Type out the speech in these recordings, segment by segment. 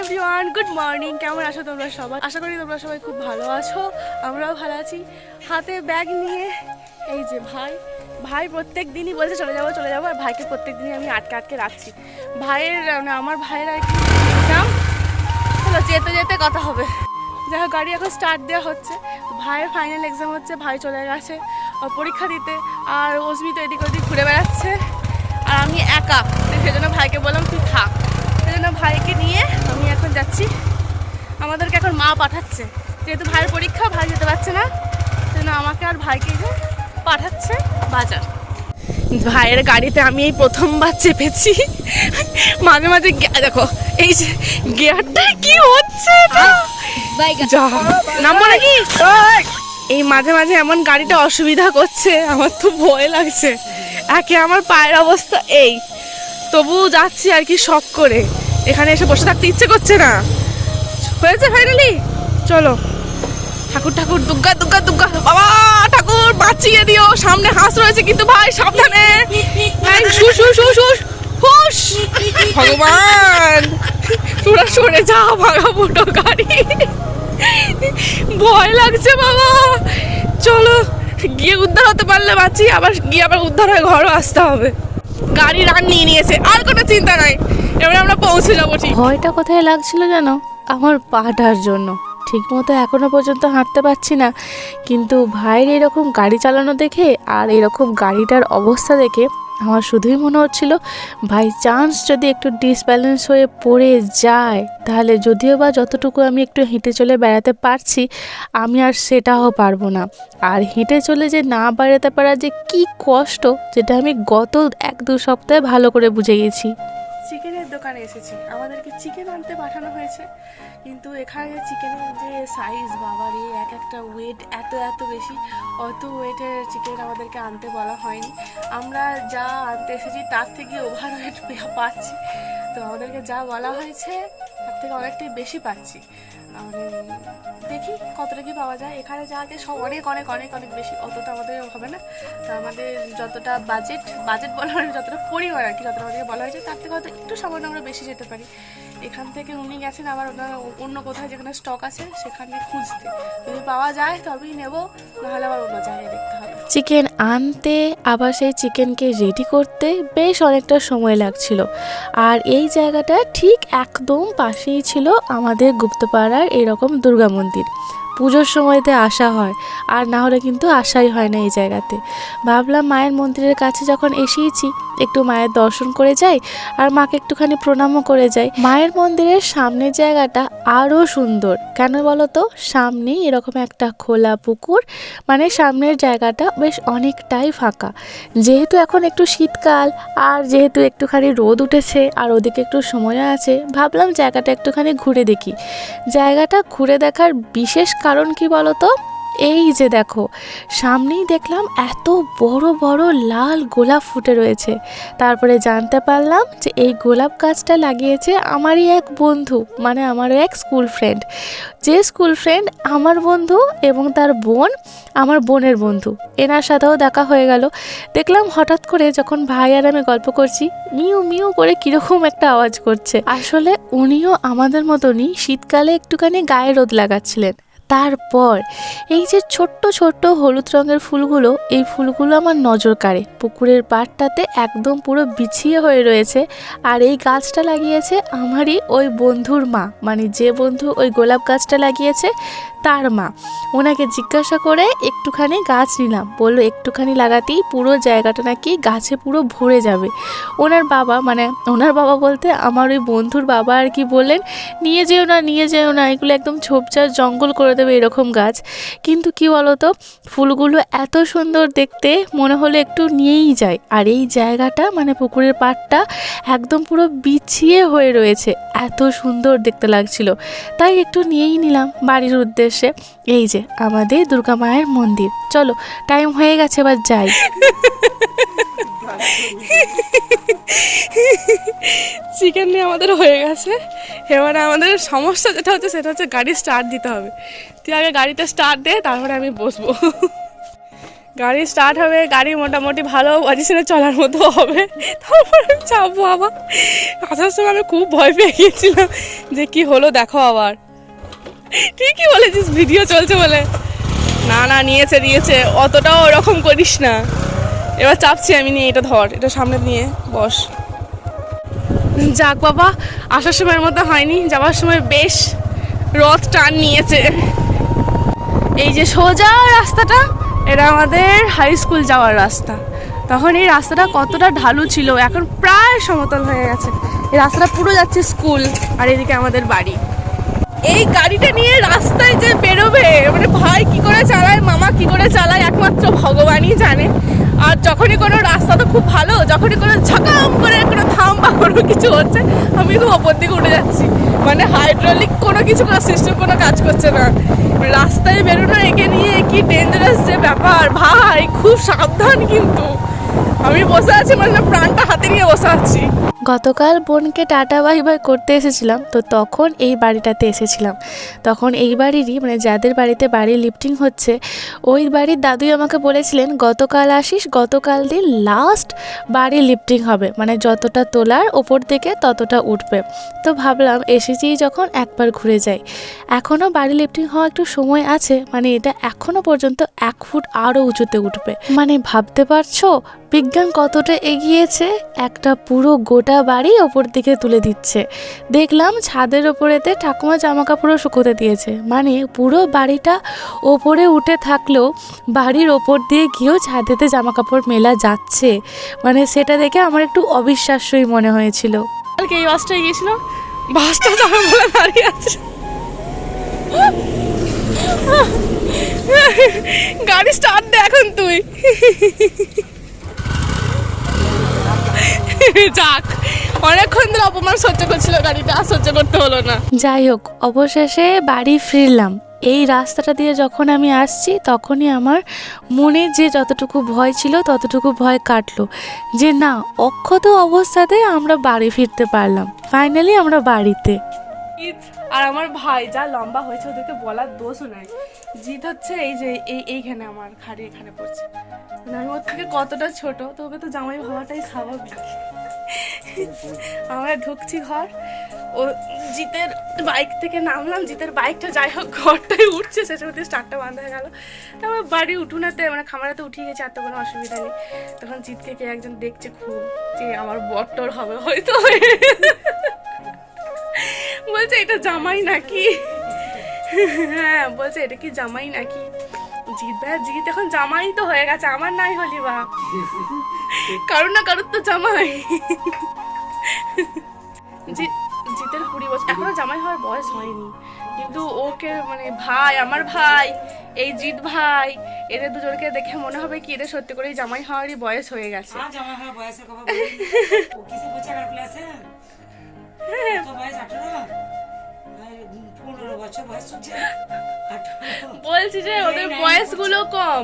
Everyone good morning কেমন আছো তোমরা সবাই? আশা করি তোমরা সবাই খুব ভালো আছো। আমরাও ভালো আছি। হাতে ব্যাগ নিয়ে, এই যে ভাই ভাই প্রত্যেক দিনই বলছে, চলে যাব চলে যাব। আর ভাইকে প্রত্যেক দিনই আমি আটকে আটকে রাখছি। ভাইয়ের মানে আমার ভাইয়ের আর কি এক্সাম চলো, যেতে যেতে কথা হবে। যাই হোক, গাড়ি এখন স্টার্ট দেওয়া হচ্ছে। ভাইয়ের ফাইনাল এক্সাম হচ্ছে, ভাই চলে গেছে পরীক্ষা দিতে। আর অসমি তো এদিক ওদিক ঘুরে বেড়াচ্ছে। আর আমি একা সেই জন্য ভাইকে বললাম, তুই থাক। সেই জন্য ভাইকে নিয়ে আমি এখন যাচ্ছি। আমাদেরকে এখন মা পাঠাচ্ছে। যেহেতু ভাইয়ের পরীক্ষা, ভাই যেতে পারছে না। সেই জন্য আমাকে আর ভাইকে যে পাঠাচ্ছে বাজার। ভাইয়ের গাড়িতে আমি এই প্রথমবার চেপেছি। মাঝে মাঝে দেখো, এই যে গিয়ারটা কি হচ্ছে এটা? যা, নামবো নাকি? এই মাঝে মাঝে এমন গাড়িটা অসুবিধা করছে, আমার তো ভয় লাগছে। একে আমার পায়ের অবস্থা এই। তবু যাচ্ছি আর কি শখ করে। এখানে এসে বসে থাকতে ইচ্ছে করছে না। হয়েছে ফাইনালি চলো। ঠাকুর ঠাকুর, দুর্গা দুর্গা দুর্গা। বাবা, ঠাকুর, বাঁচিয়ে দিও। সামনে হাঁস রয়েছে কিন্তু ভাই, সাবধানে। শুশ ভগবান! তোরা সরে যা ভাগা মোটো গাড়ি। ভয় লাগছে বাবা। চলো, গিয়ে উদ্ধার হতে পারলে বাঁচি, আবার গিয়ে আবার উদ্ধার হয়ে ঘরও আসতে হবে। গাড়ি রান নিয়ে নিয়েছে, আর কোনো চিন্তা নাই। এবারে আমরা পৌঁছে যাব, ঠিক। ভয়টা কোথায় লাগছিল জানো আমার পাটার জন্য। ঠিক মতো এখনও পর্যন্ত হাঁটতে পারছি না। কিন্তু ভাইয়ের এরকম গাড়ি চালানো দেখে আর এরকম গাড়িটার অবস্থা দেখে আমার শুধুই মনে হচ্ছিল বাই চান্স যদি একটু ডিসব্যালেন্স হয়ে পড়ে যায়, তাহলে যদিও বা যতটুকু আমি একটু হেঁটে চলে বেড়াতে পারছি, আমি আর সেটাও পারব না। আর হেঁটে চলে যে না বেড়াতে পারা যে কি কষ্ট, যেটা আমি গত এক দু সপ্তাহে ভালো করে বুঝে গেছি। দোকানে এসেছি। আমাদেরকে চিকেন আনতে পাঠানো হয়েছে। কিন্তু এখানে চিকেনের যে সাইজ বাবারে, এক একটা ওয়েট এত এত বেশি। অত ওয়েটের চিকেন আমাদেরকে আনতে বলা হয়নি। আমরা যা আনতে এসেছি, তার থেকে ওভার ওয়েট পাচ্ছি। তো আমাদেরকে যা বলা হয়েছে, তার থেকে অনেকটাই বেশি পাচ্ছি। দেখি কতটা কি পাওয়া যায়। এখানে যা আগে সব অনেক অনেক অনেক অনেক বেশি। অতটা আমাদের হবে না। তা আমাদের যতটা বাজেট বাজেট বলা হয়, যতটা পরিমাণ আর কি, যতটা আমাদেরকে বলা হয়েছে, তার থেকে হয়তো একটু সামান্য আমরা বেশি যেতে পারি। এখান থেকে উনি গেছেন আবার ওনার অন্য কোথাও যেখানে স্টক আছে, সেখানে খুঁজতে। যদি পাওয়া যায় তবেই নেব, নাহলে আবার অন্য জায়গায় দেখতে হবে। চিকেন আনতে, আবার সেই চিকেনকে রেডি করতে বেশ অনেকটা সময় লাগছিল। আর এই জায়গাটা ঠিক একদম পাশেই ছিল আমাদের গুপ্তপাড়ার এরকম দুর্গা মন্দির। পুজোর সময়তে আসা হয়, আর না হলে কিন্তু আসাই হয় না এই জায়গাতে। ভাবলাম মায়ের মন্দিরের কাছে যখন এসেইছি একটু মায়ের দর্শন করে যাই আর মাকে একটুখানি প্রণামও করে যাই। মায়ের মন্দিরের সামনের জায়গাটা আরও সুন্দর। কেন বলো তো সামনেই এরকম একটা খোলা পুকুর মানে সামনের জায়গাটা বেশ অনেকটাই ফাঁকা। যেহেতু এখন একটু শীতকাল আর যেহেতু একটুখানি রোদ উঠেছে আর ওদিকে একটু সময় আছে, ভাবলাম জায়গাটা একটুখানি ঘুরে দেখি। জায়গাটা ঘুরে দেখার বিশেষ কারণ কি বলো তো এই যে দেখো, সামনেই দেখলাম এত বড় বড় লাল গোলাপ ফুটে রয়েছে। তারপরে জানতে পারলাম যে এই গোলাপ গাছটা লাগিয়েছে আমারই এক বন্ধু মানে আমারও এক স্কুল ফ্রেন্ড যে স্কুল ফ্রেন্ড আমার বন্ধু এবং তার বোন, আমার বোনের বন্ধু। এনার সাথেও দেখা হয়ে গেল। দেখলাম হঠাৎ করে যখন ভাই আর আমি গল্প করছি, মিউ মিউ করে কীরকম একটা আওয়াজ করছে। আসলে উনিও আমাদের মতনই শীতকালে একটুখানি গায়ে রোদ লাগাচ্ছিলেন। তারপর এই যে ছোট্ট ছোট্ট হলুদ রঙের ফুলগুলো, এই ফুলগুলো আমার নজর কাড়ে। পুকুরের পাড়টাতে একদম পুরো বিছিয়ে হয়ে রয়েছে আর এই গাছটা লাগিয়েছে আমারই ওই বন্ধুর মা। মানে যে বন্ধু ওই গোলাপ গাছটা লাগিয়েছে তার মা। ওনাকে জিজ্ঞাসা করে একটুখানি গাছ নিলাম। বলল, একটুখানি লাগাতেই পুরো জায়গাটা নাকি গাছে পুরো ভরে যাবে। ওনার বাবা মানে ওনার বাবা বলতে আমার ওই বন্ধুর বাবা আর কি বললেন, নিয়ে যেও না, নিয়ে যেও না। এগুলো একদম ঝোপঝাড় জঙ্গল করে দেবে এরকম গাছ। কিন্তু কি বলতো, ফুলগুলো এত সুন্দর দেখতে, মনে হলো একটু নিয়েই যায় আর এই জায়গাটা মানে পুকুরের পাড়টা, একদম পুরো বিছিয়ে হয়ে রয়েছে। এত সুন্দর দেখতে লাগছিল। তাই একটু নিয়েই নিলাম বাড়ির উদ্দেশ্যে। এই যে, আমাদের দুর্গা মায়ের মন্দির। চলো টাইম হয়ে গেছে, এবার যাই। চিকেন নিয়ে আমাদের হয়ে গেছে। এবারে আমাদের সমস্যা যেটা হচ্ছে, সেটা হচ্ছে গাড়ি স্টার্ট দিতে হবে। তুই আগে গাড়িটা স্টার্ট দে, তারপরে আমি বসবো। গাড়ি স্টার্ট হবে, গাড়ি মোটামুটি ভালো পজিশনে চলার মতো হবে। তারপর চাপবো আবার। আসার সময় আমি খুব ভয় পেয়ে গিয়েছিলাম যে কি হলো দেখো আবার। ঠিকই বলেছিস ভিডিও চলছে বলে। না না, নিয়েছে নিয়েছে অতটাও ওরকম করিস না। এবার চাপছি আমি নিয়ে, এটা ধর, এটা সামনে নিয়ে বস। যাক বাবা, আসার সময়ের মতো হয়নি, যাওয়ার সময় বেশ রথ টান নিয়েছে। এই যে সোজা রাস্তাটা, এটা আমাদের হাই স্কুল যাওয়ার রাস্তা। তখন এই রাস্তাটা কতটা ঢালু ছিল, এখন প্রায় সমতল হয়ে গেছে। এই রাস্তাটা পুরো যাচ্ছে স্কুল আর এদিকে আমাদের বাড়ি। এই গাড়িটা নিয়ে রাস্তায় যে বেরোবে মানে ভাই কি করে চালায়, মামা কি করে চালায়, একমাত্র ভগবানই জানে। আর যখনই কোনো রাস্তা তো খুব ভালো, যখনই কোনো ঝাকাম করে কোনো থাম বা কোনো কিছু হচ্ছে, আমি খুব ওপর দিকে উঠে যাচ্ছি। মানে হাইড্রোলিক কোনো কিছু, কোনো সিস্টেম কোনো কাজ করছে না। রাস্তায় বেরোনো একে নিয়ে কি ডেঞ্জারাস যে ব্যাপার? ভাই, খুব সাবধান কিন্তু। আমি বসে আছি মানে প্রাণটা হাতে নিয়ে বসে আছি। গতকাল বোনকে টাটা বাই বাই করতে এসেছিলাম, তো তখন এই বাড়িটাতে এসেছিলাম। তখন এই বাড়িরই মানে যাদের বাড়িতে বাড়ি লিফটিং হচ্ছে, ওই বাড়ির দাদুই আমাকে বলেছিলেন, গতকাল আসিস, গতকাল দিন লাস্ট বাড়ি লিফটিং হবে। মানে যতটা তোলার ওপর থেকে ততটা উঠবে। তো ভাবলাম এসেছি যখন একবার ঘুরে যাই। এখনও বাড়ি লিফটিং হওয়া একটু সময় আছে মানে এটা এখনও পর্যন্ত এক ফুট আরও উঁচুতে উঠবে। মানে ভাবতে পারছ বিজ্ঞান কতটা এগিয়েছে, একটা পুরো গোটা বাড়ি ওপর দিকে তুলে দিচ্ছে। দেখলাম ছাদের ওপরেতে ঠাকুমা জামা কাপড়ও শুকোতে দিয়েছে। মানে পুরো বাড়িটা ওপরে উঠে থাকলেও বাড়ির ওপর দিয়ে গিয়েও ছাদেতে জামা কাপড় মেলা যাচ্ছে। মানে সেটা দেখে আমার একটু অবিশ্বাস্যই মনে হয়েছিল। কালকে এই বাসটায় গিয়েছিল? বাসটা যাবে বলে দাঁড়িয়ে আছে। গাড়ি স্টার্ট দে এখন তুই। যাক। অনেকক্ষণ ধরে অপমান সহ্য করছিল গাড়িটা আর সহ্য করতে হলো না। যাই হোক অবশেষে বাড়ি ফিরলাম। এই রাস্তাটা দিয়ে যখন আমি আসছি তখনই আমার মনে যে যতটুকু ভয় ছিল ততটুকু ভয় কাটলো। যে না অক্ষত অবস্থাতে আমরা বাড়ি ফিরতে পারলাম। ফাইনালি আমরা বাড়িতে। আর আমার ভাই যা লম্বা হয়েছে ওদেরকে বলার দোষও নাই। জিৎ হচ্ছে এই যে এই এইখানে আমার খাড়ি এখানে পড়ছে। মানে আমি ওর থেকে কতটা ছোট তো ওকে তো জামাই ভাবাটাই স্বাভাবিক। আমরা ঢুকছি ঘর। ও জিতের বাইক থেকে নামলাম, জিতের বাইকটা যাই হোক ঘরটাই উঠছে শেষের মধ্যে স্টার্টটা বন্ধ হয়ে গেল। তারপর বাড়ি উঠুনাতে মানে খামারাতে উঠিয়ে গেছে, আর তো কোনো অসুবিধা নেই। তখন জিতকে কে একজন দেখছে খুব যে আমার বট্টর হবে, হয়তো। বলছে, এটা জামাই নাকি? হ্যাঁ বলছে, এটা কি জামাই নাকি? জিৎ, ভাই জিত এখন জামাই তো হয়ে গেছে, আমার নাই হলি বা কারও না কারোর তো জামাই। জিতের কুড়ি বছর। এখনও জামাই হওয়ার বয়স হয়নি। কিন্তু ওকে মানে ভাই আমার ভাই এই জিৎ ভাই এদের দুজনকে দেখে মনে হবে কি এদের সত্যি করেই জামাই হওয়ারই বয়স হয়ে গেছে। পনেরো বছর বয়স হচ্ছে। বলছি যে ওদের বয়সগুলো কম।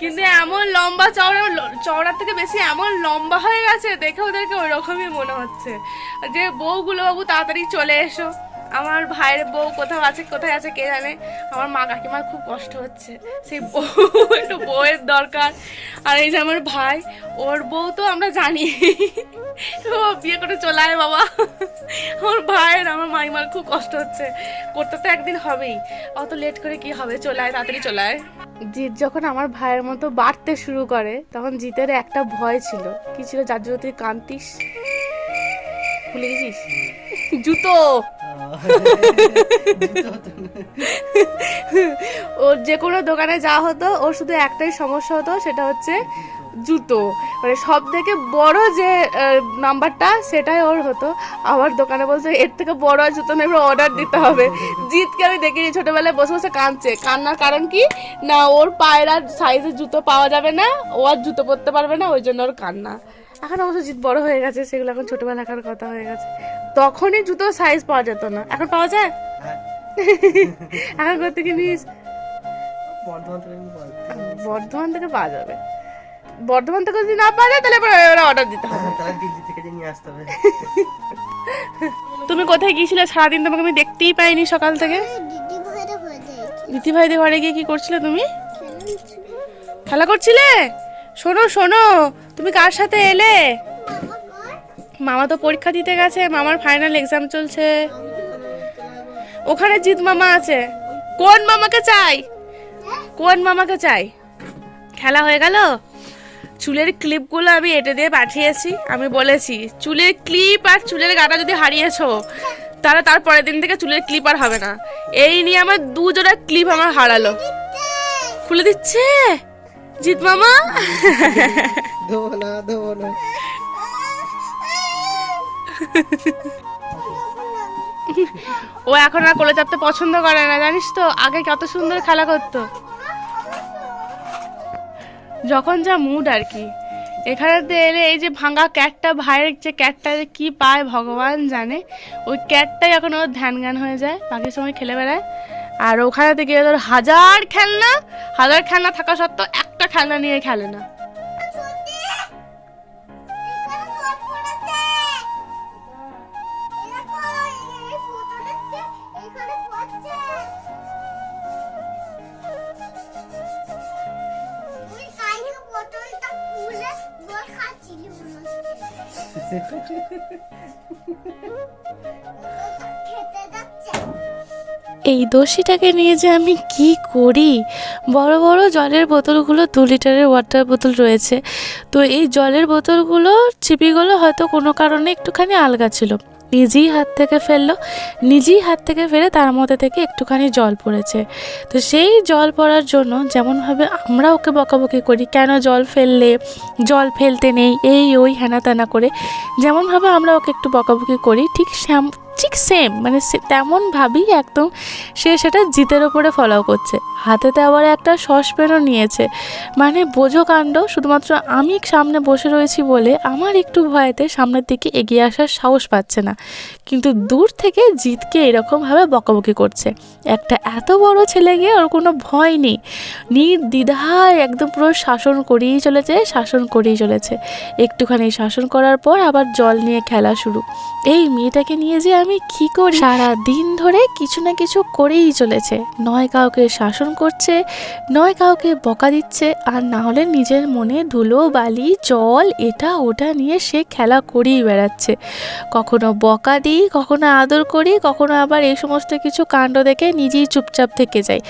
কিন্তু এমন লম্বা চওড়া চওড়ার থেকে বেশি এমন লম্বা হয়ে গেছে দেখে ওদেরকে ওই রকমই মনে হচ্ছে। যে বউগুলো বাবু তাড়াতাড়ি চলে এসো। আমার ভাইয়ের বউ কোথাও আছে, কোথায় আছে কে জানে? আমার মা কাকিমার খুব কষ্ট হচ্ছে। সেই বউ, একটু বউয়ের দরকার। আর এই যে আমার ভাই, ওর বউ তো আমরা জানি। ও বিয়ে করে চলে আয় বাবা। আমার ভাইয়ের, আমার মাইমার খুব কষ্ট হচ্ছে। করতে তো একদিন হবেই। অত লেট করে কি হবে? চলে আয়, তাড়াতাড়ি চলে আয়। জিৎ যখন আমার ভাইয়ের মতো বাড়তে শুরু করে, তখন জিতের একটা ভয় ছিল। কি ছিল? যার জন্য তুই কান্তিস? ভুলে গেছিস? জুতো! ওর যে কোনো দোকানে যাওয়া হতো, ওর শুধু একটাই সমস্যা হতো, সেটা হচ্ছে জুতো। মানে সব থেকে বড় যে নাম্বারটা, সেটাই ওর হতো। আমার দোকানে বলছে, এর থেকে বড় জুতো নেবে অর্ডার দিতে হবে। জিতকে আমি দেখিনি, ছোটবেলায় বসে বসে কাঁদছে। কান্নার কারণ কি? না, ওর পায়ের আর সাইজের জুতো পাওয়া যাবে না, ও আর জুতো পরতে পারবে না, ওই জন্য ওর কান্না। এখন অবশ্য জিত বড় হয়ে গেছে, সেগুলো এখন ছোটবেলাকার কথা হয়ে গেছে। তখনই জুতো সাইজ পাওয়া যেত না। এখন পাওয়া যায়? এখন করতে কিনিস বর্ধমান থেকে পাওয়া যাবে। বর্ধমান থেকে যদি না পাওয়া যায় তাহলে এবার অর্ডার দিতে হবে। তাহলে দিল্লি থেকে নিয়ে আসতে হবে। তুমি কোথায় গিয়েছিলে? সারাদিন তোমাকে আমি দেখতেই পাইনি সকাল থেকে। দিদি ভাইদের ঘরে গিয়ে কি করছিলে তুমি? খেলা করছিলে? শোনো শোনো তুমি কার সাথে এলে? মামা তো পরীক্ষা দিতে গেছে, মামার ফাইনাল এক্সাম চলছে। ওখানে জিৎ মামা আছে। কোন মামাকে চাই? কোন মামাকে চাই? খেলা হয়ে গেল? চুলের ক্লিপগুলো আমি এঁটে দিয়ে পাঠিয়েছি, আমি বলেছি, চুলের ক্লিপ আর চুলের গাটা যদি হারিয়েছো, তাহলে তার পরের দিন থেকে চুলের ক্লিপ আর হবে না। এই নিয়ে আমার দুজোড়া ক্লিপ আমার হারালো। খুলে দিচ্ছে? জিৎ মামা? ও এখন আর কোলে চাপতে পছন্দ করে না, জানিস তো? আগে কত সুন্দর খেলা করতো। যখন যা মুড আর কি। এখানেতে এলে এই যে ভাঙা ক্যাটটা ভাইয়ের যে ক্যাটটা যে কি পায় ভগবান জানে। ওই ক্যাটটাই এখন ওর ধ্যান জ্ঞান হয়ে যায়, বাকি সময় খেলে বেড়ায়। আর ওখানেতে গিয়ে তোর হাজার খেলনা হাজার খেলনা থাকা সত্ত্বেও একটা খেলনা নিয়ে খেলে না। এই দোষীটাকে নিয়ে যে আমি কি করি? বড় বড় জলের বোতলগুলো দু লিটারের ওয়াটার বোতল রয়েছে। তো এই জলের বোতলগুলো চিপিগুলো হয়তো কোনো কারণে একটুখানি আলগা ছিল। নিজেই হাত থেকে ফেলল। নিজেই হাত থেকে ফেলে তার মধ্যে থেকে একটুখানি জল পড়েছে। তো সেই জল পড়ার জন্য যেমনভাবে আমরা ওকে বকাবকি করি, কেন জল ফেললে? জল ফেলতে নেই, এই, ওই হেনা তেনা করে। যেমনভাবে আমরা ওকে একটু বকাবকি করি, ঠিক শ্যাম ঠিক সেম মানে সে- তেমনভাবেই একদম সে সেটা জিতের ওপরে ফলো করছে। হাতেতে আবার একটা সসপ্যানও নিয়েছে। মানে বোঝো কাণ্ড, শুধুমাত্র আমি সামনে বসে রয়েছি বলে আমার একটু ভয়েতে সামনের দিকে এগিয়ে আসার সাহস পাচ্ছে না। কিন্তু দূর থেকে জিতকে এরকমভাবে বকাবকি করছে। একটা এত বড় ছেলে গিয়ে ওর কোনো ভয় নেই। নির্দ্বিধায় একদম পুরো শাসন করেই চলেছে, শাসন করেই চলেছে। একটুখানি শাসন করার পর আবার জল নিয়ে খেলা শুরু। এই মেয়েটাকে নিয়ে যে আমি কি করি? সারা দিন ধরে কিছু না কিছু করেই চলেছে। নয় কাউকে শাসন করছে নয় কাউকে বকা দিচ্ছে আর না হলে নিজের মনে ধুলো বালি জল এটা ওটা নিয়ে সে খেলা করেই বেড়াচ্ছে। কখনো বকা দিই কখনো আদর করি কখনো আবার এই সমস্ত কিছু কাণ্ড দেখে নিজেই চুপচাপ থেকে যাই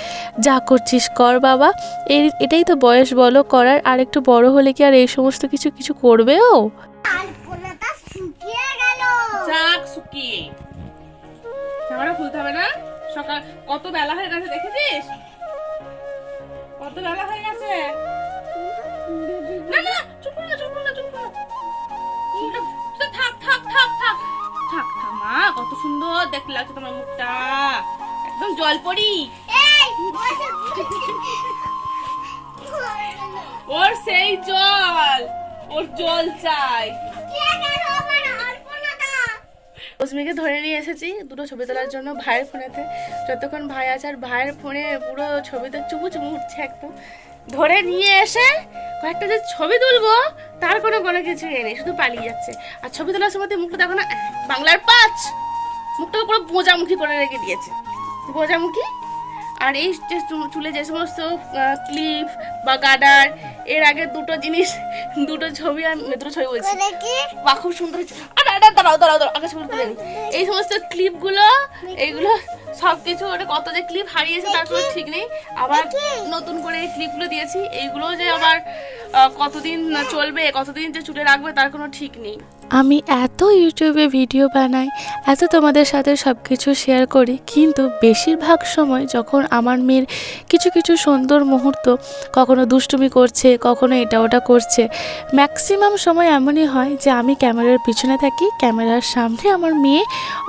যা করছিস কর বাবা। এই এটাই তো বয়স বলো করার আর একটু বড় হলে কি আর এই সমস্ত কিছু কিছু করবে ও? যাক শুকিয়ে। জামাটা খুলতে হবে না? সকাল কত বেলা হয়ে গেছে দেখেছিস? কত বেলা হয়ে গেছে? না না চুপ না চুপ না চুপ করো। থাক থাক থাক থাক। থাক থাক মা কত সুন্দর দেখতে লাগছে তোমার মুখটা। একদম জল পড়ি ওর সেই জল ওর জল চাই। রশ্মিকে ধরে নিয়ে এসেছি দুটো ছবি তোলার জন্য ভাইয়ের ফোনেতে। যতক্ষণ ভাই আছে আর ভাইয়ের ফোনে পুরো ছবিতে চুমু চুমু উঠছে একদম। ধরে নিয়ে এসে কয়েকটা যে ছবি তুলবো, তার কোনো কোনো কিছু নেই, শুধু পালিয়ে যাচ্ছে। আর ছবি তোলার সময় মুখটা দেখো না, বাংলার পাঁচ! মুখটাকে পুরো বোজামুখী করে রেখে দিয়েছে। বোজামুখী আর এই যে চুলে যে সমস্ত ক্লিপ বা গার্ডার এর আগে দুটো জিনিস দুটো ছবি আমি দুটো ছবি বলছি। বা খুব সুন্দর হয়েছে। আরে আরে দাঁড়াও দাঁড়াও দাঁড়াও তুলে নিই। এই সমস্ত ক্লিপগুলো এইগুলো সব কিছু ওটা কত যে ক্লিপ হারিয়েছে তার কোনো ঠিক নেই। আবার নতুন করে এই ক্লিপগুলো দিয়েছি। এইগুলো যে আবার কতদিন চলবে, কতদিন যে চুলে রাখবে তার কোনো ঠিক নেই। আমি এত ইউটিউবে ভিডিও বানাই, এত তোমাদের সাথে সব কিছু শেয়ার করি, কিন্তু বেশিরভাগ সময় যখন আমার মেয়ের কিছু কিছু সুন্দর মুহূর্ত, কখনো দুষ্টুমি করছে, কখনো এটা ওটা করছে ম্যাক্সিমাম সময় এমনই হয় যে আমি ক্যামেরার পিছনে থাকি, ক্যামেরার সামনে আমার মেয়ে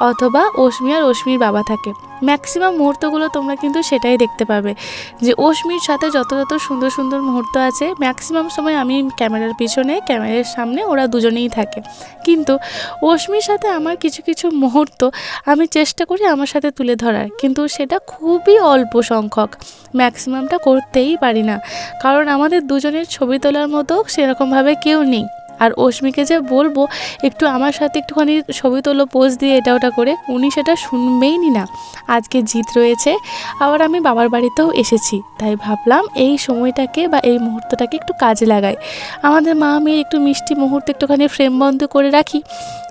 অথবা অশ্মি আর অশ্মির বাবা থাকে। ম্যাক্সিমাম মুহূর্তগুলো তোমরা কিন্তু সেটাই দেখতে পাবে। যে অশ্মির সাথে যত যত সুন্দর সুন্দর মুহূর্ত আছে ম্যাক্সিমাম সময় আমি ক্যামেরার পিছনে, ক্যামেরার সামনে ওরা দুজনেই থাকে। কিন্তু অশ্মির সাথে আমার কিছু কিছু মুহূর্ত আমি চেষ্টা করি আমার সাথে তুলে ধরার। কিন্তু সেটা খুবই অল্প সংখ্যক। ম্যাক্সিমামটা করতেই পারি না। কারণ আমাদের দুজনের ছবি তোলার মতো সেরকমভাবে কেউ নেই। আর অশ্মিকে যে বলব, একটু আমার সাথে একটুখানি ছবি তোলো পোজ দিয়ে এটা ওটা করে। উনি সেটা শুনবেই নি। না আজকে জিত রয়েছে, আবার আমি বাবার বাড়িতেও এসেছি। তাই ভাবলাম এই সময়টাকে বা এই মুহূর্তটাকে একটু কাজে লাগাই। আমাদের মা, মেয়ের একটু মিষ্টি মুহূর্ত একটুখানি ফ্রেম বন্ধ করে রাখি।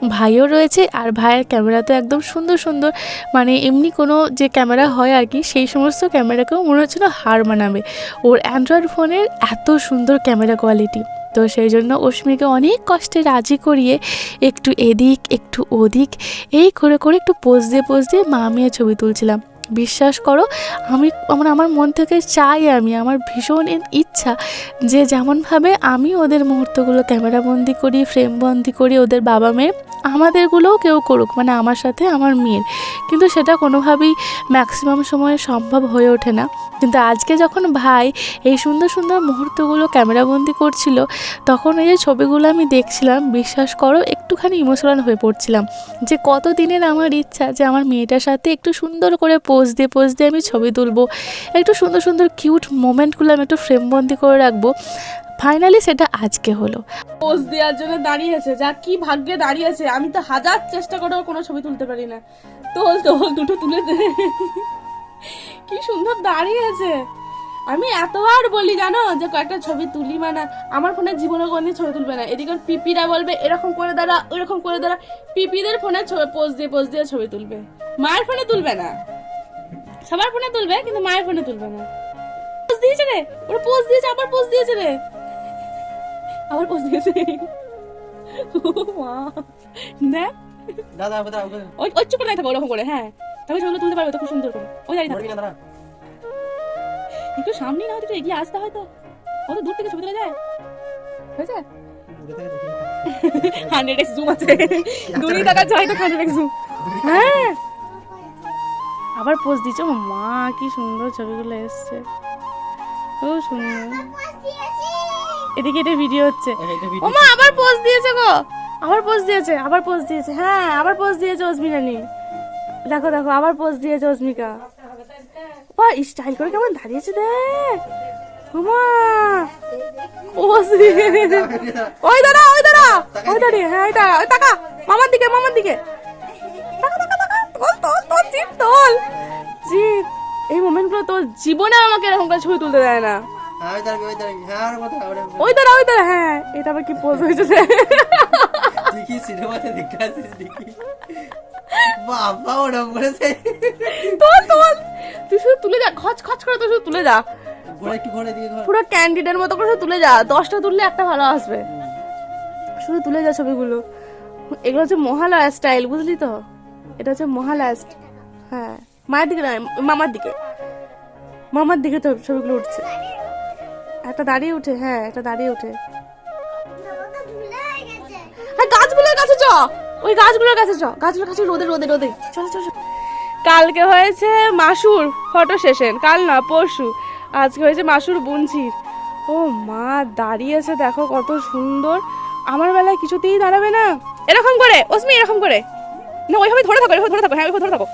ভাইও রয়েছে, আর ভাইয়ের ক্যামেরা তো একদম সুন্দর সুন্দর। মানে এমনি কোনো যে ক্যামেরা হয় আর কি, সেই সমস্ত ক্যামেরাকেও মনে হচ্ছিল হার মানাবে। ওর অ্যান্ড্রয়েড ফোনের এত সুন্দর ক্যামেরা কোয়ালিটি তো সেই জন্য অশ্মিকে অনেক কষ্টে রাজি করিয়ে একটু এদিক, একটু ওদিক, এই করে করে একটু পোজ দিয়ে পোজ দিয়ে মা মেয়ে ছবি তুলছিলাম। বিশ্বাস করো, আমি আমার আমার মন থেকে চাই আমি, আমার ভীষণ ইচ্ছা যে যেমনভাবে আমি ওদের মুহূর্তগুলো ক্যামেরাবন্দি করি ফ্রেমবন্দি করি, ওদের বাবা মেয়ের, আমাদেরগুলোও কেউ করুক মানে আমার সাথে আমার মেয়ের। কিন্তু সেটা কোনোভাবেই ম্যাক্সিমাম সময়ে সম্ভব হয়ে ওঠে না। কিন্তু আজকে যখন ভাই এই সুন্দর সুন্দর মুহূর্তগুলো ক্যামেরাবন্দি করছিল, তখন এই যে ছবিগুলো আমি দেখছিলাম, বিশ্বাস করো, একটুখানি ইমোশনাল হয়ে পড়ছিলাম। যে কত দিনের আমার ইচ্ছা যে আমার মেয়েটার সাথে একটু সুন্দর করে পোজ দিয়ে পোজ দিয়ে আমি ছবি তুলবো। একটু সুন্দর সুন্দর কিউট মোমেন্টগুলো আমি একটু ফ্রেমবন্দি করে রাখব। ফাইনালি সেটা আজকে হলো। পোজ দেওয়ার জন্য দাঁড়িয়েছে যা কি ভাগ্যে দাঁড়িয়েছে আমি তো হাজার চেষ্টা করেও কোনো ছবি তুলতে পারি না। তোল দুটো তুলে দে। কি সুন্দর দাঁড়িয়েছে আমি এতবার বলি, জানো, যে কয়েকটা ছবি তুলি মানে আমার ফোনে জীবনে কোনোদিন ছবি তুলবে না। এদিকে পিপিরা বলবে, এরকম করে দাঁড়া, ওরকম করে দাঁড়া। পিপিদের ফোনে পোজ দিয়ে পোজ দিয়ে ছবি তুলবে। মায়ের ফোনে তুলবে না। সবার ফোনে তুলবে কিন্তু মায়ের ফোনে তুলবে না। পোজ দিয়েছে রে ওরা পোজ দিয়েছে আবার পোজ দিয়েছে রে। আবার পোজ দিয়েছে। দেখ। দাদা ওই ওই চুপ করে দাঁড়িয়ে থাকো ওরকম করে হ্যাঁ। তবে ছবিগুলো তুলতে পারবে তো খুব সুন্দর করে। ওই দাঁড়িয়ে থাকো। একটু সামনে না হয়তো এগিয়ে আসতে হয়তো কত দূর থেকে ছবি তোলা যায়? হয়েছে? হান্ড্রেড এক্স জুম আছে। দূরে থাকা যায় তো হান্ড্রেড এক্স জুম হ্যাঁ। আবার পোজ দিচ্ছে ও মা কি সুন্দর ছবিগুলো এসছে। খুব সুন্দর। এদিকে এটা ভিডিও হচ্ছে। ও মা আবার পোজ দিয়েছে গো। আবার পোজ দিয়েছে আবার পোজ দিয়েছে। হ্যাঁ আবার পোজ দিয়েছে অস্মিরানি দেখো দেখো আবার পোজ দিয়েছে অস্মিকা ও স্টাইল করে কেমন দাঁড়িয়েছে দেখ। ওমা পোজ দিয়ে ওই দাঁড়া ওই দাঁড়া। ওই দাঁড়িয়ে। হ্যাঁ ওই দাঁড়া ওই তাকা মামার দিকে মামার দিকে। তোল তোল তোল জিত তোল। জিত এই মোমেন্টগুলো তোর জীবনে আমাকে এরকম করে ছবি তুলতে দেয় না। হ্যাঁ ওই দাঁড়া ওই দাঁড়া হ্যাঁ এটা আবার কি পোজ হয়েছে দেখি সিনেমাতে দেখে আসিস দেখি বাবা ওরা বলেছে। তোল তোল। তুই শুধু তুলে যা খচ খচ করে তুই শুধু তুলে যা। একটু পুরো ক্যান্ডিডের মতো করে তুলে যা দশটা তুললে একটা ভালো আসবে। শুধু তুলে যা ছবিগুলো। এগুলো হচ্ছে মহালয়া স্টাইল বুঝলি তো? এটা হচ্ছে মহালয়া st- হ্যাঁ। মায়ের দিকে নয়, মামার দিকে। মামার দিকে তো ছবিগুলো উঠছে। একটা দাঁড়িয়ে উঠে হ্যাঁ একটা দাঁড়িয়ে উঠে। হ্যাঁ গাছগুলোর কাছে চ! ওই গাছগুলোর কাছে চ। গাছগুলোর কাছে রোদে রোদে রোদে। চল চল। কালকে হয়েছে মাসুর ফটো সেশন। কাল না, পরশু। আজকে হয়েছে মাসুর বুনছির। ও মা, দাঁড়িয়েছে দেখো কত সুন্দর। আমার বেলায় কিছুতেই দাঁড়াবে না। এরকম করে, অসমি, এরকম করে। না ওইভাবে ধরে থাকো এরকম ধরে থাকো হ্যাঁ ওইভাবে ধরে থাকো।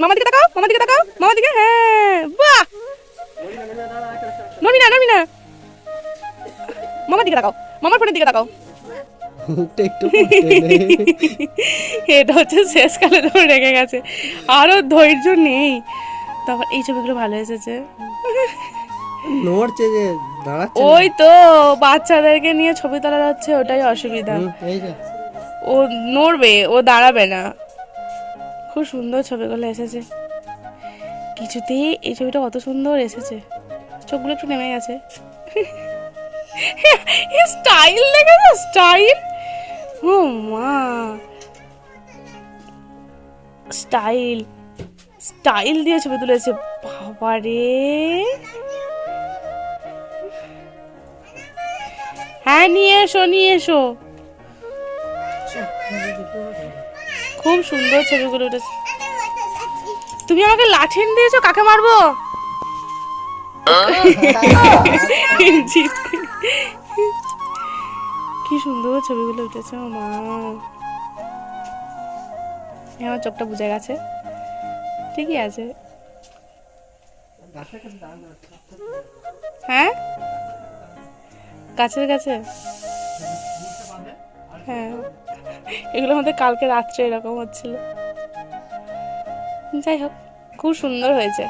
মামার দিকে তাকাও মামার দিকে তাকাও মামার দিকে হ্যাঁ বাহ! নবি না নবি না মামার দিকে তাকাও মামার ফোনের দিকে তাকাও। এটা হচ্ছে শেষকালে ধরে রেখে গেছে। আরও ধৈর্য নেই। তারপর এই ছবিগুলো ভালো এসেছে। নড়ছে যে ওই তো বাচ্চাদেরকে নিয়ে ছবি তোলা যাচ্ছে ওটাই অসুবিধা। ও নড়বে, ও দাঁড়াবে না। খুব সুন্দর ছবিগুলো এসেছে। কিছুতেই এই ছবিটা কত সুন্দর এসেছে। চোখগুলো একটু নেমে গেছে। স্টাইল দেখেছ? স্টাইল ও মা। স্টাইল স্টাইল দিয়ে ছবি তুলেছে। বাবারে হ্যাঁ নিয়ে এসো নিয়ে এসো। খুব সুন্দর ছবিগুলো উঠেছে। তুমি আমাকে লাঠিন দিয়েছ, কাকে মারবো। কি সুন্দর ছবিগুলো উঠেছে মা। আমার চোখটা বুঝে গেছে। ঠিকই আছে। হ্যাঁ? গাছের কাছে? হ্যাঁ। এগুলো আমাদের কালকে রাত্রে এরকম হচ্ছিল। যাই হোক খুব সুন্দর হয়েছে।